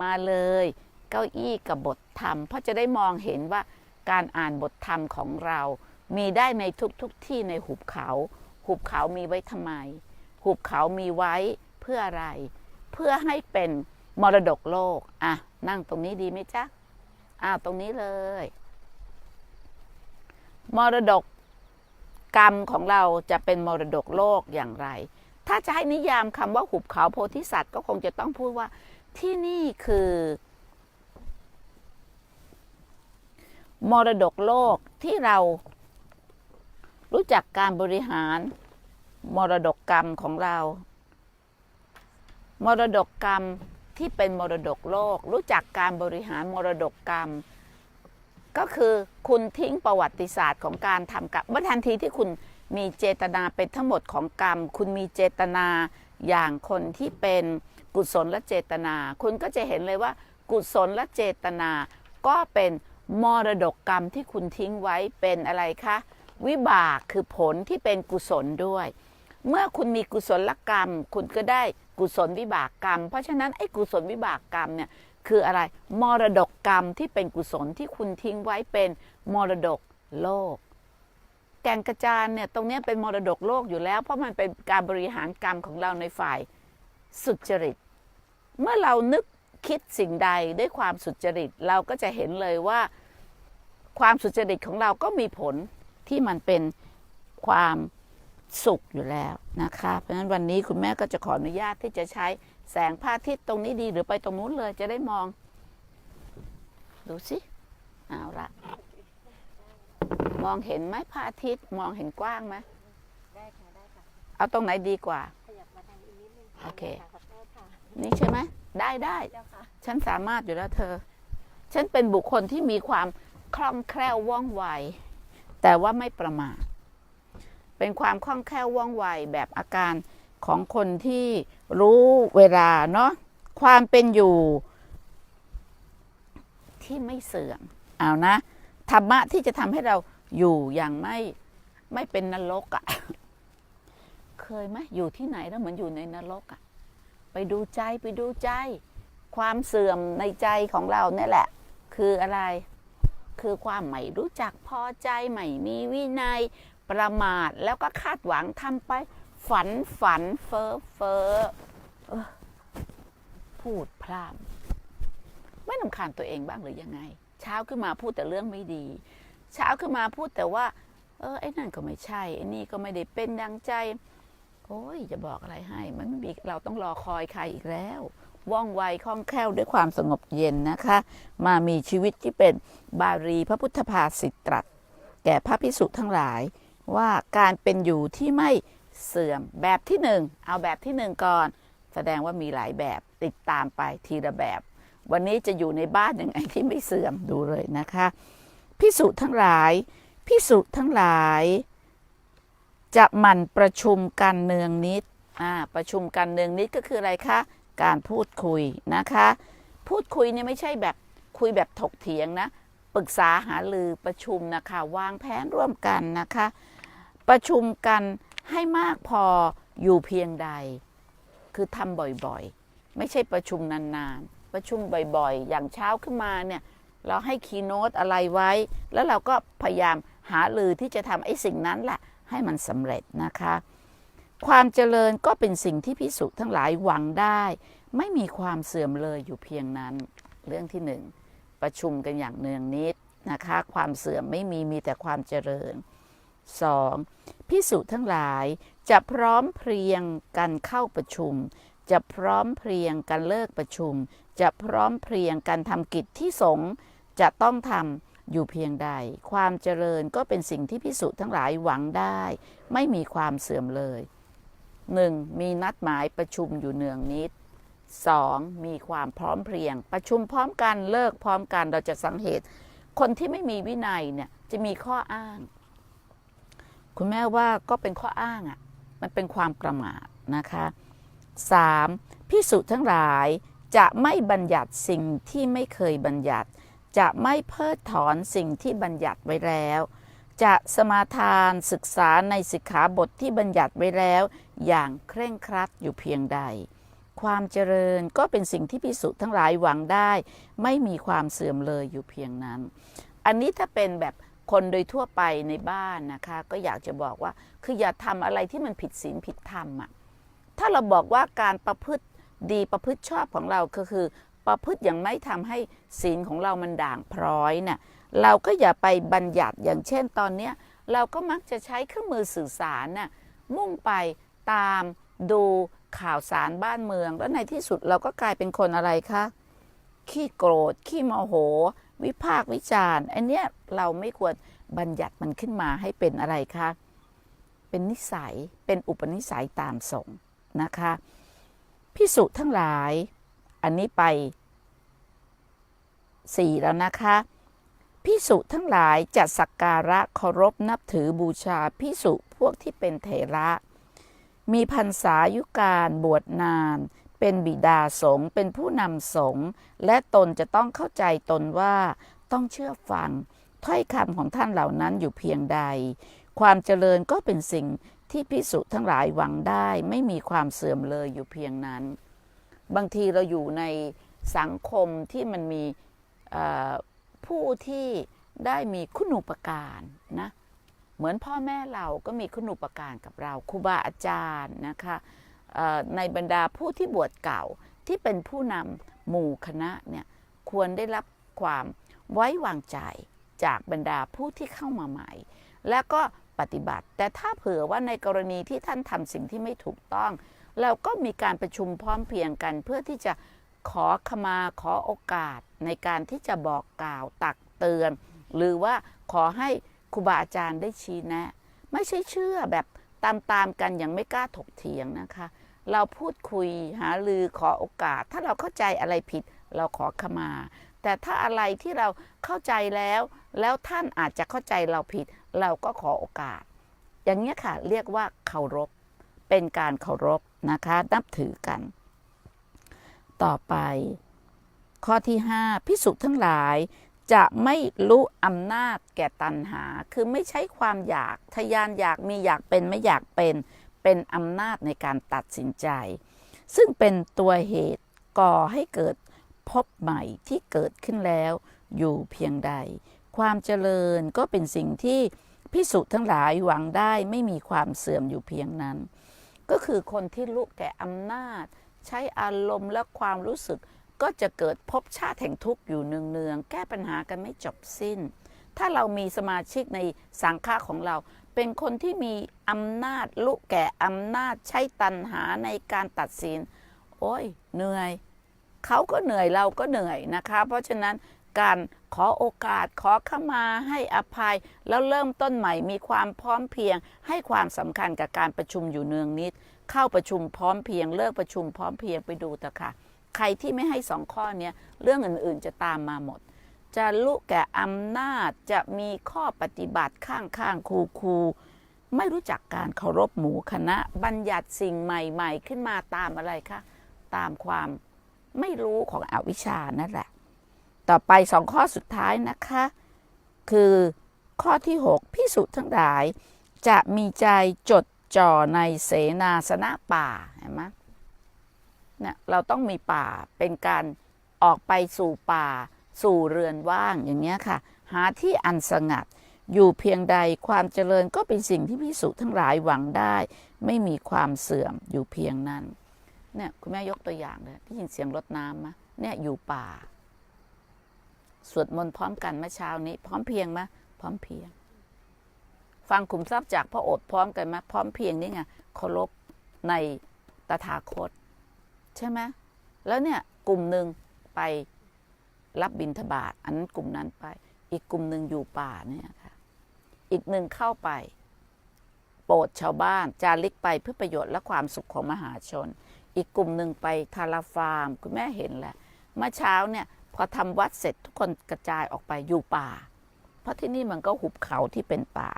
มาเลยเก้าอี้กับบทธรรม เพราะจะได้มองเห็นว่าการอ่านบทธรรมของเรา มีได้ในทุกๆทที่ในหุบเขา หุบเขามีไว้ทำไม หุบเขามีไว้เพื่ออะไร เพื่อให้เป็นมรดกโลกอะนั่งตรงนี้ดีไหมจ๊ะอ้าวตรงนี้เลย มรดกกรรมของเราจะเป็นมรดกโลกอย่างไร ถ้าจะให้นิยามคำว่าหุบเขาโพธิสัตว์ก็คงจะต้องพูดว่า ที่นี่คือ มรดกโลกที่เรารู้จักการบริหาร มรดกกรรมของเรา มรดกกรรมที่เป็นมรดกโลก รู้จักการบริหารมรดกกรรม ก็คือคุณทิ้งประวัติศาสตร์ของการทำกรรมเมื่อทันทีที่คุณมีเจตนาเป็นทั้งหมดของกรรม คุณมีเจตนา อย่างคนที่เป็นกุศลและเจตนา คุณก็จะเห็นเลยว่า กุศลและเจตนา ก็เป็นมรดกกรรมที่คุณทิ้งไว้เป็นอะไรคะวิบากคือผลที่เป็นกุศลด้วย เมื่อคุณมีกุศลกรรม คุณก็ได้กุศลวิบากกรรม เพราะฉะนั้นไอ้กุศลวิบากกรรมเนี่ยคืออะไรมรดกกรรมที่เป็นกุศลที่คุณทิ้งไว้เป็นมรดกโลก ก่งกระจานเนี่ยตรงนี้เป็นมรดกโลกอยู่แล้ว เพราะมันเป็นการบริหารกรรมของเราในฝ่ายสุจริต เมื่อเรานึกคิดสิ่งใดด้วยความสุจริต เราก็จะเห็นเลยว่าความสุจริตของเราก็มีผลที่มันเป็นความสุขอยู่แล้วนะคะ เพราะฉะนั้นวันนี้คุณแม่ก็จะขออนุญาตที่จะใช้แสงพระอาทิตย์ตรงนี้ดีหรือไปตรงนู้นเลยจะได้มอง ดูสิเอาละ มองเห็นไหมพระอาทิตย์มองเห็นกว้างไหมได้ค่ะได้ค่ะเอาตรงไหนดีกว่า ขยับมาทางนี้นิดนึงโอเค ขอโทษค่ะนี่ใช่ไหมได้ได้เจ้าค่ะฉันสามารถอยู่แล้วเธอ ฉันเป็นบุคคลที่มีความคล่องแคล่วว่องไว แต่ว่าไม่ประมาทเป็นความคล่องแคล่วว่องไวแบบอาการของคนที่รู้เวลาเนาะความเป็นอยู่ที่ไม่เสื่อมเอานะ ธรรมะที่จะทำให้เราอยู่อย่างไม่ไม่เป็นนรกอะ่ะ เคยไหมอยู่ที่ไหนแล้วเหมือนอยู่ในนรกอะ่ะ ไปดูใจไปดูใจ ความเสื่อมในใจของเราเนี่ยแหละ คืออะไร คือความไม่รู้จักพอใจไม่มีวินัยประมาทแล้วก็คาดหวังทำไป ฝันฝันเฟ้อเฟ้อพูดพร่ำไม่ลำคาญตัวเองบ้างหรือยังไง ช้าขึ้นมาพูดแต่เรื่องไม่ดี เช้าขึ้นมาพูดแต่ว่า เออไอ้นั่นก็ไม่ใช่ไอ้นี่ก็ไม่ได้เป็นดังใจ โอ้ยจะบอกอะไรให้ มันไม่มีเราต้องรอคอยใครอีกแล้ว ว่องไวคล่องแคล่วด้วยความสงบเย็นนะคะ มามีชีวิตที่เป็นบารีพระพุทธภาษิตตรัส แก่พระพิสุทั้งหลาย ว่าการเป็นอยู่ที่ไม่เสื่อมแบบที่หนึ่งเอาแบบที่หนึ่งก่อน แสดงว่ามีหลายแบบติดตามไปทีละแบบ วันนี้จะอยู่ในบ้านยังไงที่ไม่เสื่อมดูเลยนะคะ พิสุทั้งหลาย พิสุทั้งหลาย จะหมั่นประชุมกันเนืองนิดอ่าประชุมกันเนืองนิดก็คืออะไรคะการพูดคุยนะคะ พูดคุยเนี่ยไม่ใช่แบบคุยแบบถกเถียงนะปรึกษาหารือประชุมนะคะวางแผนร่วมกันนะคะ ประชุมกันให้มากพออยู่เพียงใด คือทำบ่อยๆ ไม่ใช่ประชุมนานๆ ประชุมบ่อยๆ อย่างเช้าขึ้นมาเนี่ยเราให้คีย์โนตอะไรไว้ แล้วเราก็พยายามหาลือที่จะทำไอ้สิ่งนั้นแหละให้มันสำเร็จนะคะ ความเจริญก็เป็นสิ่งที่พิสุทั้งหลายหวังได้ ไม่มีความเสื่อมเลยอยู่เพียงนั้น เรื่องที่หนึ่งประชุมกันอย่างเนืองนิดนะคะ ความเสื่อมไม่มีมีแต่ความเจริญสองพิสุทั้งหลายจะพร้อมเพรียงกันเข้าประชุม จะพร้อมเพรียงกันเลิกประชุม จะพร้อมเพรียงกันทำกิจที่สงฆ์จะต้องทำอยู่เพียงใด ความเจริญก็เป็นสิ่งที่พิสุทั้งหลายหวังได้ ไม่มีความเสื่อมเลยหนึ่งมีนัดหมายประชุมอยู่เนืองนิดสองมีความพร้อมเพรียง ประชุมพร้อมกันเลิกพร้อมกันเราจะสังเหตคนที่ไม่มีวินัยเนี่ยจะมีข้ออ้าง คุณแม่ว่าก็เป็นข้ออ้างอะ่ะมันเป็นความประมาทนะคะ 3. พิสุทั้งหลายจะไม่บัญญัติสิ่งที่ไม่เคยบัญญัติ จะไม่เพิกถอนสิ่งที่บัญญัติไว้แล้ว จะสมาทานศึกษาในสิกขาบทที่บัญญัติไว้แล้ว อย่างเคร่งครัดอยู่เพียงใด ความเจริญก็เป็นสิ่งที่พิสุทั้งหลายหวังได้ ไม่มีความเสื่อมเลยอยู่เพียงนั้น อันนี้ถ้าเป็นแบบคนโดยทั่วไปในบ้านนะคะ ก็อยากจะบอกว่าคืออย่าทำอะไรที่มันผิดศีลผิดธรรมอะ ถ้าเราบอกว่าการประพฤติดีประพฤติชอบของเราก็คือ ประพฤติอย่างไม่ทำให้ศีลของเรามันด่างพร้อยเนี่ยเราก็อย่าไปบัญญัติอย่างเช่นตอนเนี้ยเราก็มักจะใช้เครื่องมือสื่อสารน่ะมุ่งไปตามดูข่าวสารบ้านเมือง แล้วในที่สุดเราก็กลายเป็นคนอะไรคะขี้โกรธขี้โมโห วิพากวิจารณ์อันเนี้ยเราไม่ควรบัญญัติมันขึ้นมาให้เป็นอะไรคะเป็นนิสัยเป็นอุปนิสัยตามสงฆ์ นะคะพิสุทั้งหลาย อันนี้ไปสี่แล้วนะคะพิสุทั้งหลายจะสักการะเคารพนับถือบูชาพิสุพวกที่เป็นเถระ มีพรรษายุการบวชนาน เป็นบิดาสงฆ์เป็นผู้นำสงฆ์และตนจะต้องเข้าใจตนว่าต้องเชื่อฟังถ้อยคำของท่านเหล่านั้นอยู่เพียงใด ความเจริญก็เป็นสิ่ง ที่พิสุทั้งหลายหวังได้ไม่มีความเสื่อมเลยอยู่เพียงนั้น บางทีเราอยู่ในสังคมที่มันมีผู้ที่ได้มีคุณูปการนะเหมือนพ่อแม่เราก็มีคุณูปการกับเราครูบาอาจารย์นะคะในบรรดาผู้ที่บวชเก่าที่เป็นผู้นำหมู่คณะเนี่ยควรได้รับความไว้วางใจจากบรรดาผู้ที่เข้ามาใหม่ แล้วก็ ปฏิบัติ แต่ถ้าเผื่อว่าในกรณีที่ท่านทำสิ่งที่ไม่ถูกต้อง เราก็มีการประชุมพร้อมเพียงกัน เพื่อที่จะขอขมาขอโอกาสในการที่จะบอกกล่าวตักเตือน หรือว่าขอให้ครูบาอาจารย์ได้ชี้แนะ ไม่ใช่เชื่อแบบตามๆกันอย่างไม่กล้าถกเถียงนะคะ เราพูดคุยหาลือขอโอกาส ถ้าเราเข้าใจอะไรผิด เราขอขมา แต่ถ้าอะไรที่เราเข้าใจแล้ว แล้วท่านอาจจะเข้าใจเราผิด เราก็ขอโอกาส อย่างนี้ค่ะ เรียกว่าเคารพ เป็นการเคารพนะคะ นับถือกัน ต่อไป ข้อที่5พิสุทั้งหลายจะไม่รู้อำนาจแก่ตัณหา คือไม่ใช้ความอยาก ทยานอยากมีอยากเป็นไม่อยากเป็น เป็นอำนาจในการตัดสินใจ ซึ่งเป็นตัวเหตุก่อให้เกิดพบใหม่ที่เกิดขึ้นแล้วอยู่เพียงใด ความเจริญก็เป็นสิ่งที่ พิสุทั้งหลายหวังได้ไม่มีความเสื่อมอยู่เพียงนั้น ก็คือคนที่รู้แก่อำนาจ ใช้อารมณ์และความรู้สึก ก็จะเกิดภพชาติแห่งทุกข์อยู่เนืองๆแก้ปัญหากันไม่จบสิ้น ถ้าเรามีสมาชิกในสังฆะของเรา เป็นคนที่มีอำนาจลุกแก่อำนาจใช้ตันหาในการตัดสิน โอ้ยเหนื่อยเขาก็เหนื่อยเราก็เหนื่อยนะคะ เพราะฉะนั้น การขอโอกาสขอขมาให้อภัย แล้วเริ่มต้นใหม่มีความพร้อมเพียง ให้ความสำคัญกับการประชุมอยู่เนืองนิด เข้าประชุมพร้อมเพียง เลิกประชุมพร้อมเพียงไปดูเถอะค่ะ ใครที่ไม่ให้สองข้อเนี้ยเรื่องอื่นๆจะตามมาหมด จะลุกแก่อำนาจจะมีข้อปฏิบัติข้างๆคูๆไม่รู้จักการเคารพหมู่คณะ บัญญัติสิ่งใหม่ ๆ ขึ้นมาตามอะไรคะตามความไม่รู้ของอวิชชานั่นแหละ ต่อไปสองข้อสุดท้ายนะคะ คือข้อที่6พิสุทั้งหลาย จะมีใจจดจ่อในเสนาสนะป่าเห็นไหมเนี่ยเราต้องมีป่าเป็นการออกไปสู่ป่า สู่เรือนว่างอย่างเงี้ยค่ะ หาที่อันสงัด อยู่เพียงใดความเจริญก็เป็นสิ่งที่พิสุทั้งหลายหวังได้ ไม่มีความเสื่อมอยู่เพียงนั้นเนี่ยคุณแม่ยกตัวอย่างเลยได้ยินเสียงรถน้ำมะเนี่ยอยู่ป่า สวดมนต์พร้อมกันเมื่อเช้านี้ พร้อมเพียงไหมพร้อมเพียง ฟังขุมทรัพย์จากพระโอษฐ์พร้อมกันไหมพร้อมเพียงนี่ไงเคารพในตถาคต ใช่ไหมแล้วเนี่ยกลุ่มหนึ่งไปรับบิณฑบาตอันนั้นกลุ่มนั้นไป อีกกลุ่มหนึ่งอยู่ป่าเนี่ยค่ะอีกหนึ่งเข้าไป โปรดชาวบ้านจาริกไปเพื่อประโยชน์และความสุขของมหาชน อีกกลุ่มหนึ่งไปทาราฟาร์ม คุณแม่เห็นแหละเมื่อเช้าเนี่ย พอทำวัดเสร็จทุกคนกระจายออกไปอยู่ป่า เพราะที่นี่มันก็หุบเขาที่เป็นป่า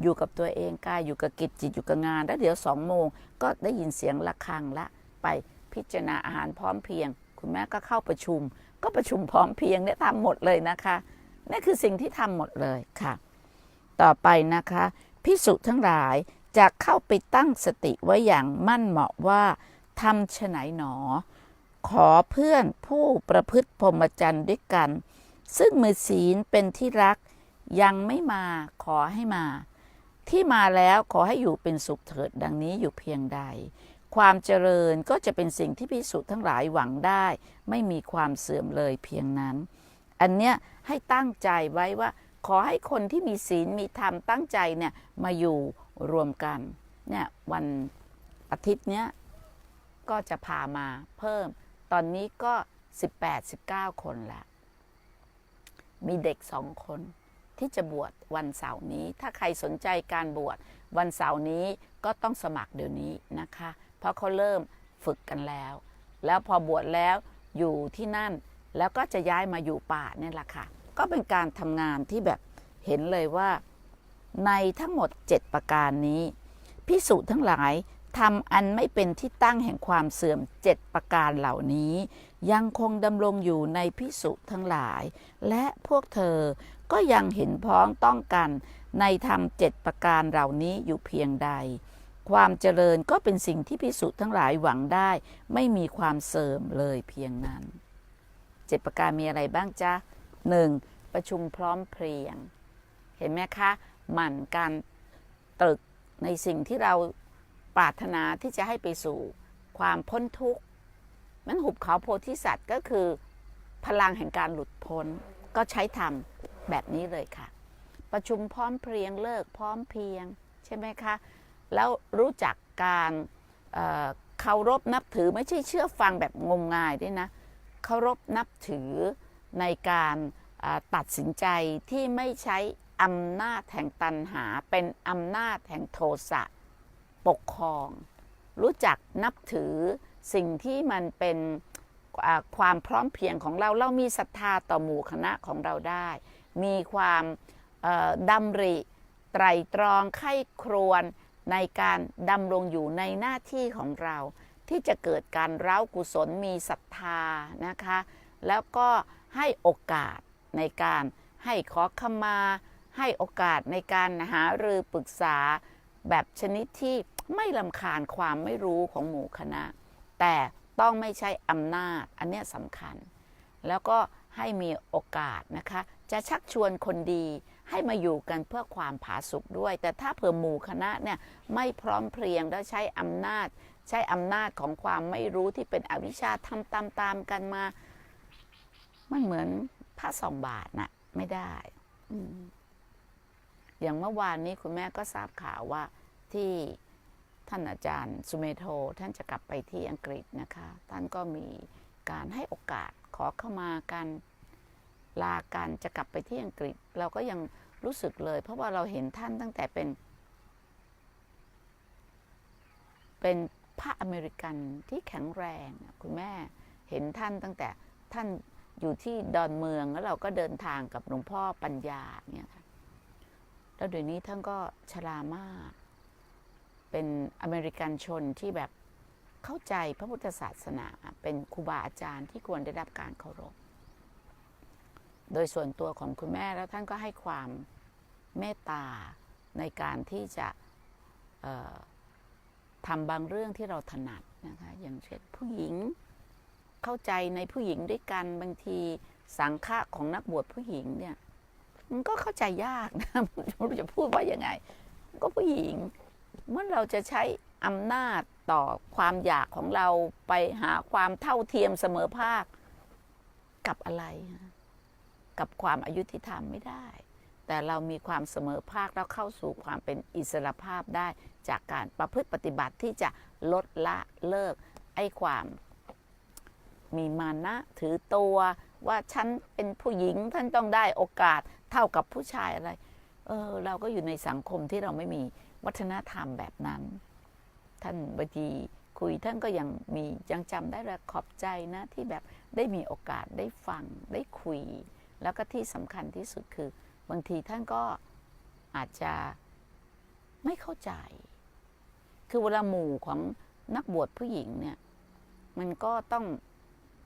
อยู่กับตัวเองกายอยู่กับกิจจิตอยู่กับงาน แล้วเดี๋ยวสองโมงก็ได้ยินเสียงะระฆังละ ไปพิจารณาอาหารพร้อมเพียง คุณแม่ก็เข้าประชุม ก็ประชุมพร้อมเพียงเนี่ยทำหมดเลยนะคะนี่คือสิ่งที่ทำหมดเลยค่ะ ต่อไปนะคะพิสุทั้งหลายจะเข้าไปตั้งสติไว้อย่างมั่นเหมาะว่าทำไฉนหนอ ขอเพื่อนผู้ประพฤติพรหมจรรย์ด้วยกัน ซึ่งมือศีลเป็นที่รักยังไม่มาขอให้มา ที่มาแล้วขอให้อยู่เป็นสุขเถิดดังนี้อยู่เพียงใด ความเจริญก็จะเป็นสิ่งที่พิสุทั้งหลายหวังได้ ไม่มีความเสื่อมเลยเพียงนั้น อันเนี้ยให้ตั้งใจไว้ว่า ขอให้คนที่มีศีลมีธรรมตั้งใจเนี่ยมาอยู่รวมกันเนี่ยวันอาทิตย์เนี้ยก็จะพามาเพิ่ม ตอนนี้ก็ 18-19 คนแล้วมีเด็กสองคนที่จะบวชวันเสาร์นี้ ถ้าใครสนใจการบวชวันเสาร์นี้ก็ต้องสมัครเดี๋ยวนี้นะคะ เพราะเขาเริ่มฝึกกันแล้ว แล้วพอบวชแล้วอยู่ที่นั่นแล้วก็จะย้ายมาอยู่ป่าเนี่ยแหละค่ะ ก็เป็นการทำงานที่แบบเห็นเลยว่า ในทั้งหมด 7 ประการนี้พิสูจน์ทั้งหลาย ทำอันไม่เป็นที่ตั้งแห่งความเสื่อม7ประการเหล่านี้ ยังคงดำรงอยู่ในพิสุทั้งหลาย และพวกเธอก็ยังเห็นพ้องต้องกันในธรรมเจ็ดประการเหล่านี้อยู่เพียงใด ความเจริญก็เป็นสิ่งที่พิสุทั้งหลายหวังได้ ไม่มีความเสื่อมเลยเพียงนั้นเจ็ดประการมีอะไรบ้างจ๊ะหนึ่งประชุมพร้อมเพรียง เห็นไหมคะ หมั่นการตรึกในสิ่งที่เรา ปรารถนาที่จะให้ไปสู่ความพ้นทุกข์มันหุบเขาโพธิสัตว์ก็คือพลังแห่งการหลุดพ้นก็ใช้ทำแบบนี้เลยค่ะ ประชุมพร้อมเพรียงเลิกพร้อมเพียง ใช่ไหมคะ แล้วรู้จักการเคารพนับถือไม่ใช่เชื่อฟังแบบงมงายด้วยนะเคารพนับถือในการตัดสินใจที่ไม่ใช้อำนาจแห่งตันหา เป็นอำนาจแห่งโทสะ ปกครอง รู้จักนับถือสิ่งที่มันเป็นความพร้อมเพียงของเรา เรามีศรัทธาต่อหมู่คณะของเราได้ มีความดำริไตรตรองไข้ครวนในการดำรงอยู่ในหน้าที่ของเรา ที่จะเกิดการเร้ากุศลมีศรัทธานะคะ แล้วก็ให้โอกาสในการให้ขอขมา ให้โอกาสในการหารือปรึกษาแบบชนิดที่ ไม่ลำคาญความไม่รู้ของหมู่คณะ แต่ต้องไม่ใช่อำนาจ อันเนี้ยสำคัญ แล้วก็ให้มีโอกาสนะคะ จะชักชวนคนดีให้มาอยู่กันเพื่อความผาสุกด้วย แต่ถ้าเผื่อหมู่คณะเนี่ยไม่พร้อมเพรียงและใช้อำนาจ ใช้อำนาจของความไม่รู้ที่เป็นอวิชชาทำตามตามๆกันมา มันเหมือนผ้าสองบาทน่ะไม่ได้อย่างเมื่อวานนี้คุณแม่ก็ทราบข่าวว่าที่ ท่านอาจารย์สุเมโทท่านจะกลับไปที่อังกฤษนะคะ ท่านก็มีการให้โอกาสขอเข้ามากันลากันจะกลับไปที่อังกฤษ เราก็ยังรู้สึกเลย เพราะว่าเราเห็นท่านตั้งแต่เป็น เป็นพระอเมริกันที่แข็งแรง คุณแม่เห็นท่านตั้งแต่ท่านอยู่ที่ดอนเมืองแล้วเราก็เดินทางกับหลวงพ่อปัญญาเนี่ยค่ะแล้วเดี๋ยวนี้ท่านก็ชรามาก เป็นอเมริกันชนที่แบบเข้าใจพระพุทธศาสนา เป็นครูบาอาจารย์ที่ควรได้รับการเคารพ โดยส่วนตัวของคุณแม่แล้วท่านก็ให้ความเมตตาในการที่จะทำบางเรื่องที่เราถนัดนะคะอย่างเช่นผู้หญิงเข้าใจในผู้หญิงด้วยกันบางทีสังฆะของนักบวชผู้หญิงเนี่ยมันก็เข้าใจยากนะไม่รู้จะพูดว่ายังไง ก็ผู้หญิง เมื่อเราจะใช้อำนาจต่อความอยากของเราไปหาความเท่าเทียมเสมอภาคกับอะไร กับความอายุติธรรมไม่ได้ แต่เรามีความเสมอภาคแล้วเข้าสู่ความเป็นอิสรภาพได้ จากการประพฤติปฏิบัติที่จะลดละเลิก ไอ้ความมีมานะถือตัวว่าฉันเป็นผู้หญิงท่านต้องได้โอกาสเท่ากับผู้ชายอะไร เออ เราก็อยู่ในสังคมที่เราไม่มี วัฒนธรรมแบบนั้น ท่านบางทีคุยท่านก็ยังมียังจำได้เลยขอบใจนะที่แบบได้มีโอกาสได้ฟังได้คุย แล้วก็ที่สำคัญที่สุดคือ บางทีท่านก็อาจจะไม่เข้าใจ คือเวลาหมู่ของนักบวชผู้หญิงเนี่ย มันก็ต้อง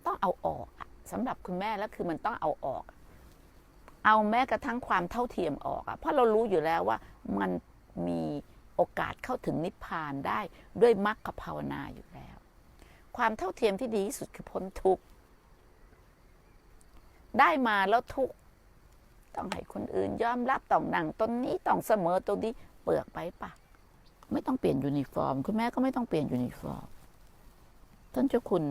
ต้องเอาออกสำหรับคุณแม่แล้วคือมันต้องเอาออก เอาแม้กระทั่งความเท่าเทียมออกอะเพราะเรารู้อยู่แล้วว่ามัน มีโอกาสเข้าถึงนิพพานได้ด้วยมรรคภาวนาอยู่แล้ว ความเท่าเทียมที่ดีที่สุดคือพ้นทุกข์ได้มาแล้วทุกข์ต้องให้คนอื่นยอมรับต้องนั่งตรงนี้ต้องเสมอตรงนี้เปลือกไปปะไม่ต้องเปลี่ยนยูนิฟอร์ม คุณแม่ก็ไม่ต้องเปลี่ยนยูนิฟอร์มท่านเจ้าคุณ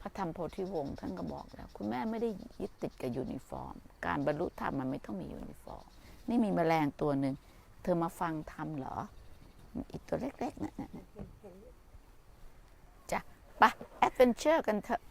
พระธรรมโพธิวงศ์ท่านก็บอกแล้ว คุณแม่ไม่ได้ยึดติดกับยูนิฟอร์ม การบรรลุธรรมมันไม่ต้องมียูนิฟอร์ม นี่มีแมลงตัวหนึ่ง เธอมาฟังทำเหรอ อีกตัวเล็กๆนะ่ะเนเห็นจ้ะไปแอดเวนเจอร์กันเถอะ